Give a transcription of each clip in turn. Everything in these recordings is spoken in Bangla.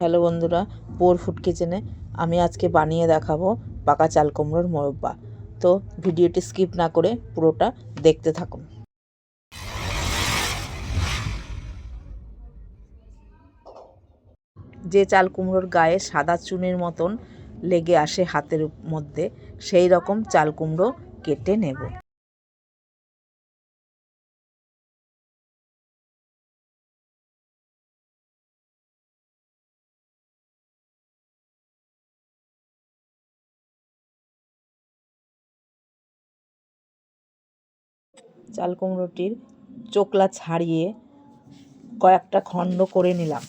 হ্যালো বন্ধুরা পোর ফুড কিচেনে আমি আজকে বানিয়ে দেখাবো পাকা চাল কুমড়োর মোরব্বা। তো ভিডিওটি স্কিপ না করে পুরোটা দেখতে থাকুন। যে চাল কুমড়োর গায়ে সাদা চুনের মতন লেগে আসে হাতের মধ্যে, সেই রকম চাল কুমড়ো কেটে নেব। চাল কুমড়োটির চোকলা ছাড়িয়ে কয়েকটা খণ্ড করে নিলাম।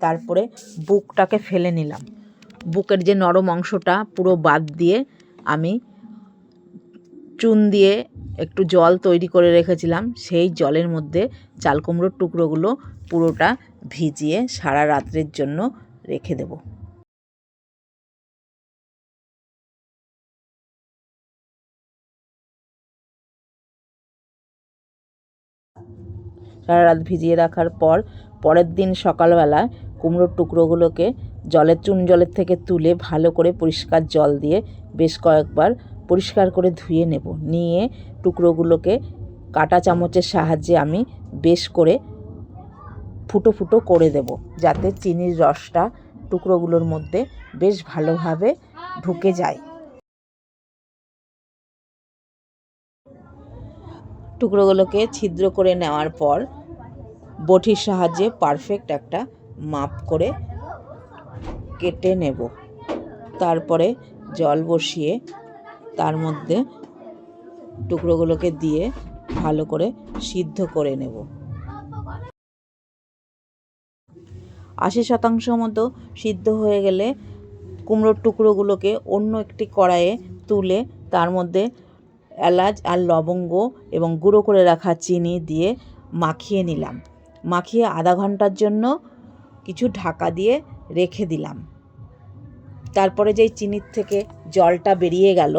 তারপরে বুকটাকে ফেলে নিলাম। বুকের যে নরম অংশটা পুরো বাদ দিয়ে আমি চুন দিয়ে একটু জল তৈরি করে রেখেছিলাম। সেই জলের মধ্যে চাল কুমড়োর টুকরোগুলো পুরোটা ভিজিয়ে সারা রাত্রের জন্য রেখে দেবো। সারা রাত ভিজিয়ে রাখার পর পরের দিন সকালবেলা কুমড়োর টুকরোগুলোকে জলের চুন জলের থেকে তুলে ভালো করে পরিষ্কার জল দিয়ে বেশ কয়েকবার পরিষ্কার করে ধুয়ে নেব। নিয়ে টুকরোগুলোকে কাটা চামচের সাহায্যে আমি বেশ করে ফুটো ফুটো করে দেব যাতে চিনির রসটা টুকরোগুলোর মধ্যে বেশ ভালোভাবে ঢুকে যায়। টুকরোগুলোকে ছিদ্র করে নেওয়ার পর বটির সাহায্যে পারফেক্ট একটা মাপ করে কেটে নেব। তারপরে জল বসিয়ে তার মধ্যে টুকরোগুলোকে দিয়ে ভালো করে সিদ্ধ করে নেব। আশি শতাংশ মতো সিদ্ধ হয়ে গেলে কুমড়োর টুকরোগুলোকে অন্য একটি কড়াইয়ে তুলে তার মধ্যে এলাচ আর লবঙ্গ এবং গুঁড়ো করে রাখা চিনি দিয়ে মাখিয়ে নিলাম। মাখিয়ে আধা ঘণ্টার জন্য কিছু ঢাকা দিয়ে রেখে দিলাম। তারপরে যেই চিনির থেকে জলটা বেরিয়ে গেল,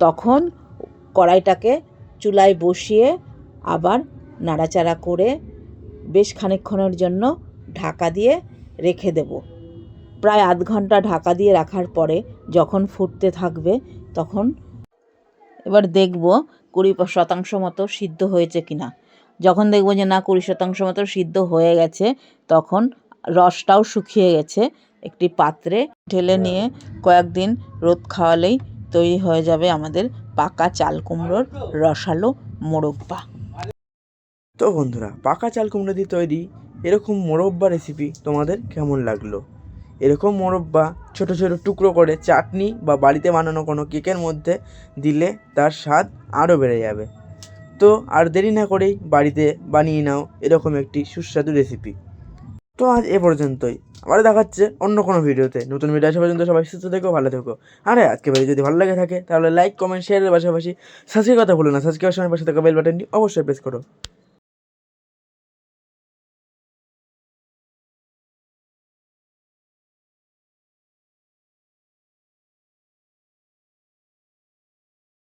তখন কড়াইটাকে চুলায় বসিয়ে আবার নাড়াচাড়া করে বেশ খানিকক্ষণের জন্য ঢাকা দিয়ে রেখে দেব। প্রায় আধ ঘণ্টা ঢাকা দিয়ে রাখার পরে যখন ফুটতে থাকবে, তখন এবার দেখব কুড়ি শতাংশ মতো সিদ্ধ হয়েছে কিনা। যখন দেখব যে না কুড়ি শতাংশ মতো সিদ্ধ হয়ে গেছে তখন রসটাও শুকিয়ে গেছে একটি পাত্রে। ঢেলে নিয়ে কয়েকদিন রোদ খাওয়ালেই তৈরি হয়ে যাবে আমাদের পাকা চাল কুমড়োর রসালো মোরব্বা। তো বন্ধুরা পাকা চাল কুমড়ো দিয়ে তৈরি এরকম মোরব্বা রেসিপি তোমাদের কেমন লাগল? এরকম মোরব্বা ছোট ছোট টুকরো করে চাটনি বা বাড়িতে বানানো কোনো কেকের মধ্যে দিলে তার স্বাদ আরও বেড়ে যাবে। তো আর দেরি না করেই বাড়িতে বানিয়ে নাও এরকম একটি সুস্বাদু রেসিপি তো আজ এ পর্যন্তই। আবার দেখাচ্ছে অন্য কোনো ভিডিওতে। নতুন ভিডিও আসা পর্যন্ত সবাই সুস্থ থেকো, ভালো থেকো। আরে আজকে ভিডিও যদি ভালো লাগে থাকে, তাহলে লাইক কমেন্ট শেয়ারের পাশাপাশি সাবস্ক্রাইব কথা বলো না। সাজকে সময় পাশে থাকা বেল বাটনটি অবশ্যই প্রেস করো।